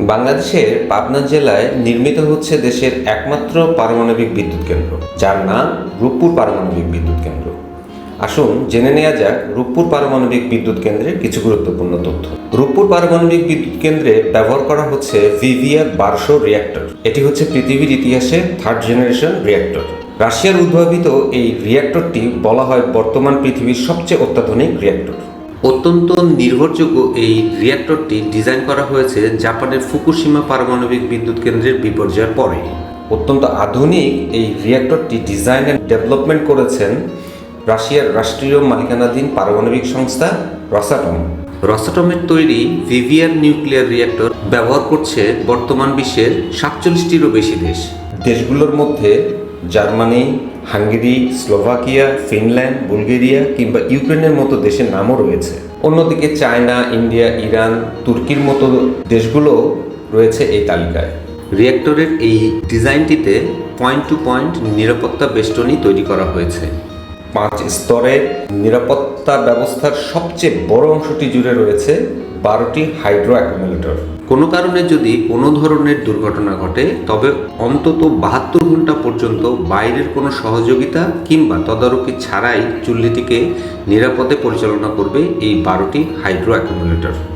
বাংলাদেশের পাবনা জেলায় নির্মিত হচ্ছে দেশের একমাত্র পারমাণবিক বিদ্যুৎ কেন্দ্র, যার নাম রূপপুর পারমাণবিক বিদ্যুৎ কেন্দ্র। আসুন জেনে নেওয়া যাক রূপপুর পারমাণবিক বিদ্যুৎ কেন্দ্রের কিছু গুরুত্বপূর্ণ তথ্য। রূপপুর পারমাণবিক বিদ্যুৎ কেন্দ্রে ব্যবহার করা হচ্ছে ভিভিআর বারোশো রিয়াক্টর। এটি হচ্ছে পৃথিবীর ইতিহাসে থার্ড জেনারেশন রিয়াক্টর রাশিয়ার উদ্ভাবিত এই রিয়াক্টরটি বলা হয় বর্তমান পৃথিবীর সবচেয়ে অত্যাধুনিক রিয়াক্টর অত্যন্ত নির্ভরযোগ্য এই রিয়াক্টরটি ডিজাইন করা হয়েছে জাপানের ফুকুশিমা পারমাণবিক বিদ্যুৎ কেন্দ্রের বিপর্যয়ের পরে। অত্যন্ত আধুনিক এই রিয়াক্টরটি ডিজাইন অ্যান্ড ডেভেলপমেন্ট করেছেন রাশিয়ার রাষ্ট্রীয় মালিকানাধীন পারমাণবিক সংস্থা রসাটম। রসাটমের তৈরি ভিভিয়ার নিউক্লিয়ার রিয়াক্টর ব্যবহার করছে বর্তমান বিশ্বের সাতচল্লিশটিরও বেশি দেশ। দেশগুলোর মধ্যে Germany, Hungary, Slovakia, Finland, Bulgaria কিংবা ইউক্রেনের মতো দেশের নামও রয়েছে। অন্যদিকে চায়না, ইন্ডিয়া, ইরান, তুর্কির মতো দেশগুলো রয়েছে এই তালিকায়। রিয়েক্টরের এই ডিজাইনটিতে পয়েন্ট টু পয়েন্ট নিরাপত্তা বেষ্টনী তৈরি করা হয়েছে। পাঁচ স্তরের নিরাপত্তা ব্যবস্থার সবচেয়ে বড় অংশটি জুড়ে রয়েছে বারোটি হাইড্রো অ্যাকুমুলেটর। কোনো কারণে যদি কোনো ধরনের দুর্ঘটনা ঘটে, তবে অন্তত বাহাত্তর ঘণ্টা পর্যন্ত বাইরের কোনো সহযোগিতা কিংবা তদারকি ছাড়াই চুল্লিটিকে নিরাপদে পরিচালনা করবে এই বারোটি হাইড্রো অ্যাকুমুলেটর।